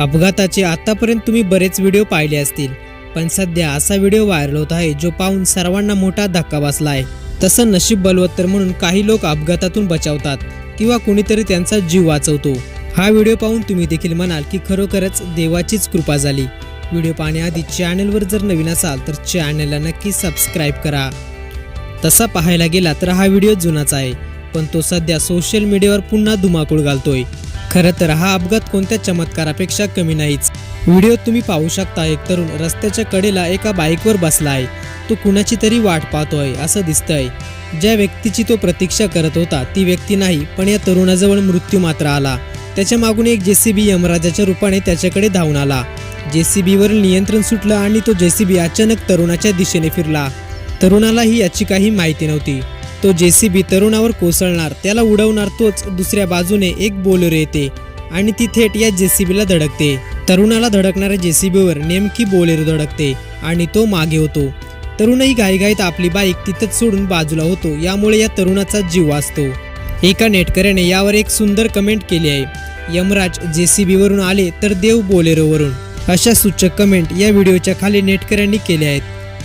अपघाताचे आतापर्यंत तुम्ही बरेच व्हिडिओ पाहिले असतील पण सध्या असा व्हिडिओ व्हायरल होत आहे जो पाहून सर्वांना मोठा धक्का बसला आहे. तसं नशीब बलवत्तर म्हणून काही लोक अपघातातून बचावतात किंवा कुणीतरी त्यांचा जीव वाचवतो. हा व्हिडिओ पाहून तुम्ही देखील म्हणाल की खरोखरच देवाचीच कृपा झाली. व्हिडिओ पाहण्याआधी चॅनलवर जर नवीन असाल तर चॅनलला नक्की सबस्क्राईब करा. तसा पाहायला गेला तर हा व्हिडिओ जुनाच आहे पण तो सध्या सोशल मीडियावर पुन्हा धुमाकूळ घालतोय. खरं तर हा अपघात कोणत्या चमत्कारापेक्षा कमी नाहीच. व्हिडिओ तुम्ही पाहू शकता एक तरुण रस्त्याच्या कडेला एका बाईकवर बसला आहे. तो कुणाची तरी वाट पाहतोय असं दिसतंय. ज्या व्यक्तीची तो प्रतीक्षा करत होता ती व्यक्ती नाही पण या तरुणाजवळ मृत्यू मात्र आला. त्याच्या मागून एक जेसीबी यमराजाच्या रूपाने त्याच्याकडे धावून आला. जेसीबीवरील नियंत्रण सुटलं आणि तो जेसीबी अचानक तरुणाच्या दिशेने फिरला. तरुणालाही याची काही माहिती नव्हती. तो जेसीबी तरुणावर कोसळणार त्याला उडवणार तोच दुसऱ्या बाजूने एक बोलेरो येते आणि ती थेट या जेसीबीला धडकते. तरुणाला धडकणाऱ्या जेसीबीवर नेमकी बोलेरो धडकते आणि तो मागे होतो. तरुणही घाईघाईत आपली बाईक तिथंच सोडून बाजूला होतो यामुळे या तरुणाचा जीव वाचतो. एका नेटकऱ्याने यावर एक सुंदर कमेंट केली आहे. यमराज जेसीबीवरून आले तर देव बोलेरोवरून. अशा सूचक कमेंट या व्हिडिओच्या खाली नेटकऱ्यांनी केल्या आहेत.